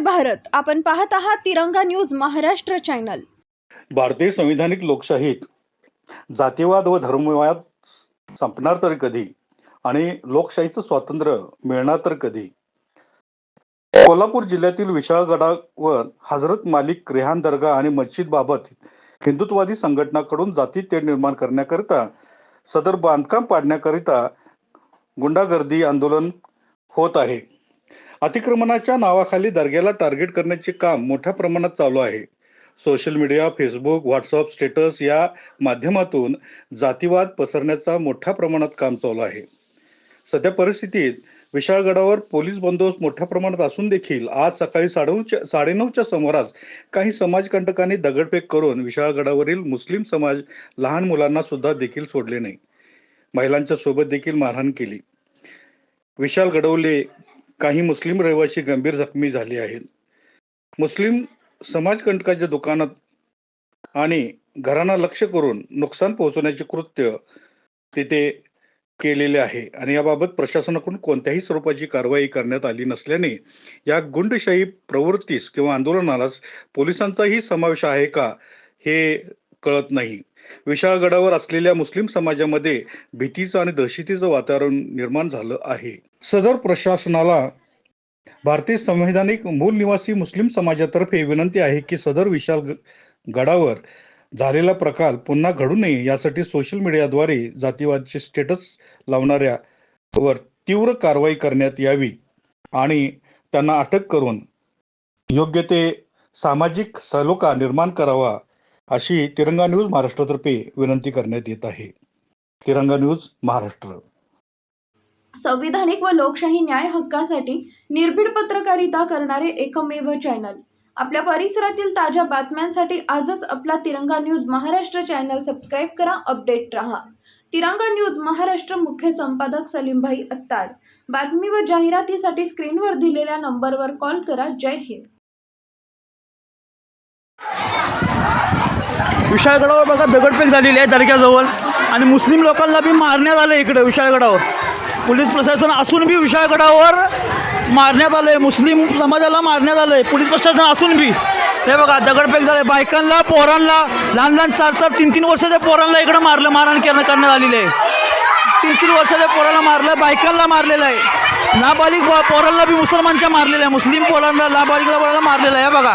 भारत. आपण पाहत आहात तिरंगा न्यूज महाराष्ट्र चॅनल. भारतीय संविधानिक लोकशाहीत जातीवाद व धर्मवाद संपणार तर कधी आणि लोकशाहीचं स्वातंत्र्य मिळणार तर कधी? कोल्हापूर जिल्ह्यातील विशाळगडावर हजरत मालिक रेहान दर्गा आणि मस्जिद बाबत हिंदुत्ववादी संघटनाकडून जाती तेढ निर्माण करण्याकरिता सदर बांधकाम पाडण्याकरिता गुंडागर्दी आंदोलन होत आहे. अतिक्रमणाच्या नावाखाली दर्ग्याला टार्गेट करण्याचे काम मोठ्या प्रमाणात चालू आहे. Social media Facebook WhatsApp status या माध्यमातून जातीवाद पसरण्याचा मोठ्या प्रमाणात काम चालू आहे. सध्या परिस्थितीत विशाळगडावर पोलीस बंदोबस्त मोठ्या प्रमाणात असून देखील आज सकाळी साडेनऊच्या साडेनऊच्या सुमारास काही समाजकंटकांनी दगडफेक करून विशाळगडावरील मुस्लिम समाज लहान मुलांना सुद्धा देखील सोडले नाही. महिलांच्या सोबत देखील मारहाण केली. विशाल गडवले काही मुस्लिम रहिवासी गंभीर जखमी झाले आहेत. मुस्लिम समाजकंटकाच्या दुकानात आणि घरांना लक्ष करून नुकसान पोहोचवण्याचे कृत्य तिथे केलेले आहे. आणि याबाबत प्रशासनाकडून कोणत्याही स्वरूपाची कारवाई करण्यात आली नसल्याने या गुंडशाही प्रवृत्तीस किंवा आंदोलनालाच पोलिसांचाही समावेश आहे का हे कळत नाही. विशाळगडावर असलेल्या मुस्लिम समाजामध्ये भीतीचं आणि दहशतीचं वातावरण निर्माण झालं आहे. सदर प्रशासनाला भारतीय संवैधानिक मूल निवासी मुस्लिम समाजातर्फे विनंती आहे की सदर विशाल गडावर झालेला प्रकार पुन्हा घडू नये यासाठी सोशल मीडियाद्वारे जातीवादचे स्टेटस लावणाऱ्या वर तीव्र कारवाई करण्यात यावी आणि त्यांना अटक करून योग्य ते सामाजिक सलोखा निर्माण करावा अशी तिरंगा न्यूज महाराष्ट्रातर्फे विनंती करण्यात येत आहे. तिरंगा न्यूज महाराष्ट्र. संविधानिक व लोकशाही न्याय हक्कासाठी निर्भीड पत्रकारिता करणारे एकमेव चॅनल. आपल्या परिसरातील ताज्या बातम्यांसाठी आजच आपला Tiranga news Maharashtra channel subscribe करा अपडेट रहा. तिरंगा न्यूज महाराष्ट्र मुख्य संपादक सलीमभाई अत्तार. बातमी व जाहिरातीसाठी स्क्रीनवर दिलेल्या नंबरवर कॉल करा. जय हिंद. विशाळगडावर बघा दगडफेक झालेली आहे दर्ग्याजवळ. आणि मुस्लिम लोकांना बी मारण्यात आलं इकडं विशाळगडावर. पोलीस प्रशासन असून बी विशाळगडावर मारण्यात आलं आहे मुस्लिम समाजाला मारण्यात आलं आहे पोलीस प्रशासन असून बी. हे बघा दगडफेक झालं बायकांना पोरांना लहान लहान चार चार तीन तीन वर्षाच्या पोरांना इकडं मारलं मारहाण करणं करण्यात आलेली आहे. तीन तीन वर्षाच्या पोराला मारलं बायकांना मारलेलं आहे. नाबालिक पोरांना बी मुसलमानच्या मारलेलं आहे. मुस्लिम पोरांना नाबालिकला पोराला मारलेलं आहे. बघा.